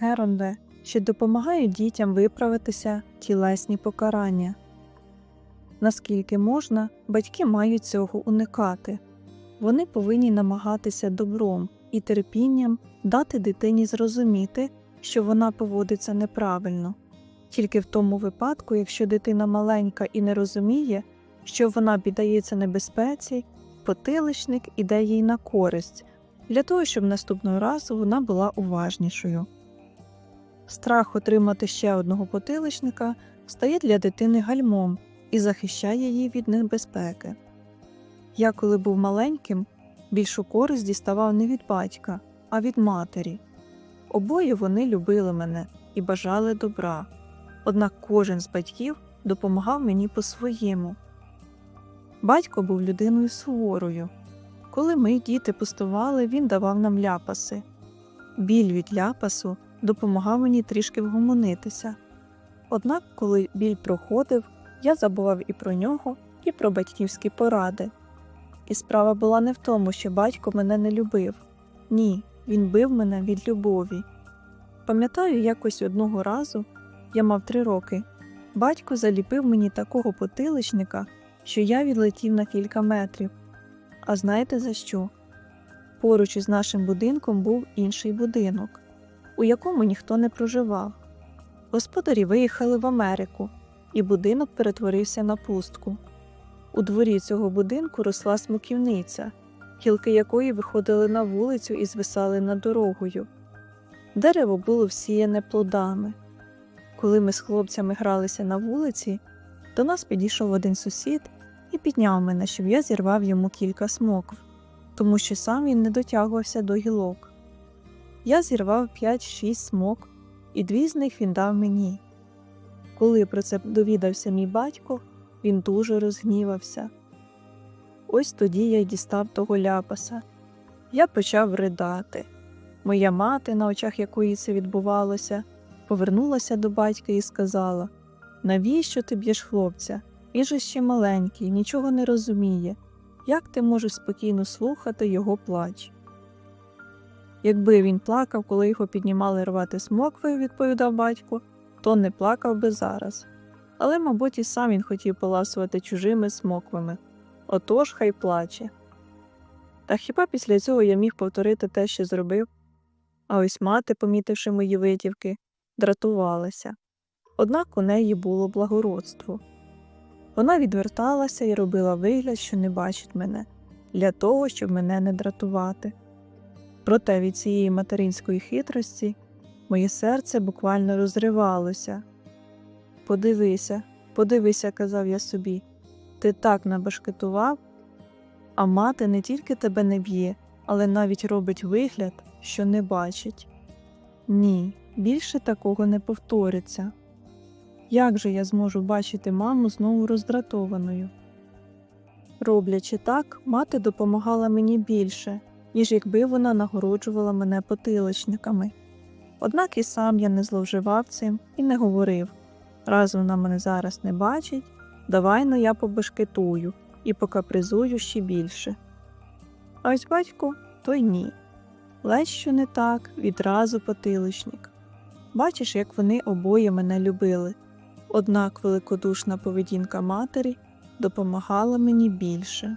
Геронде, що допомагають дітям виправитися тілесні покарання. Наскільки можна, батьки мають цього уникати. Вони повинні намагатися добром і терпінням дати дитині зрозуміти, що вона поводиться неправильно. Тільки в тому випадку, якщо дитина маленька і не розуміє, що вона піддається небезпеці, потиличник іде їй на користь, для того, щоб наступного разу вона була уважнішою. Страх отримати ще одного потиличника стає для дитини гальмом і захищає її від небезпеки. Я, коли був маленьким, більшу користь діставав не від батька, а від матері. Обоє вони любили мене і бажали добра, однак кожен з батьків допомагав мені по-своєму. Батько був людиною суворою. Коли ми, діти, пустували, він давав нам ляпаси. Біль від ляпасу допомагав мені трішки вгомонитися. Однак, коли біль проходив, я забував і про нього, і про батьківські поради. І справа була не в тому, що батько мене не любив. Ні, він бив мене від любові. Пам'ятаю, якось одного разу, я мав три роки, батько заліпив мені такого потиличника, що я відлетів на кілька метрів. А знаєте за що? Поруч із нашим будинком був інший будинок, у якому ніхто не проживав. Господарі виїхали в Америку, і будинок перетворився на пустку. У дворі цього будинку росла смоківниця, гілки якої виходили на вулицю і звисали над дорогою. Дерево було всіяне плодами. Коли ми з хлопцями гралися на вулиці, до нас підійшов один сусід і підняв мене, щоб я зірвав йому кілька смокв, тому що сам він не дотягувався до гілок. Я зірвав 5-6 смок, і дві з них він дав мені. Коли про це довідався мій батько, він дуже розгнівався. Ось тоді я й дістав того ляпаса. Я почав ридати. Моя мати, на очах якої це відбувалося, повернулася до батька і сказала Навіщо ти б'єш хлопця? Він же ще маленький, нічого не розуміє. Як ти можеш спокійно слухати його плач? Якби він плакав, коли його піднімали рвати смоквою, відповідав батько, то не плакав би зараз. Але, мабуть, і сам він хотів поласувати чужими смоквами. Отож хай плаче. Та хіба після цього я міг повторити те, що зробив? А ось мати, помітивши мої витівки, дратувалася. Однак у неї було благородство. Вона відверталася і робила вигляд, що не бачить мене, для того, щоб мене не дратувати. Проте від цієї материнської хитрості моє серце буквально розривалося. Подивися, подивися, казав я собі, ти так набашкетував, а мати не тільки тебе не б'є, але навіть робить вигляд, що не бачить. Ні, більше такого не повториться. Як же я зможу бачити маму знову роздратованою? Роблячи так, мати допомагала мені більше, ніж якби вона нагороджувала мене потиличниками. Однак і сам я не зловживав цим і не говорив раз вона мене зараз не бачить, давай но я побешкетую і покапризую ще більше. А ось батько той ні. Ледь що не так, відразу потиличник. Бачиш, як вони обоє мене любили. Однак великодушна поведінка матері допомагала мені більше.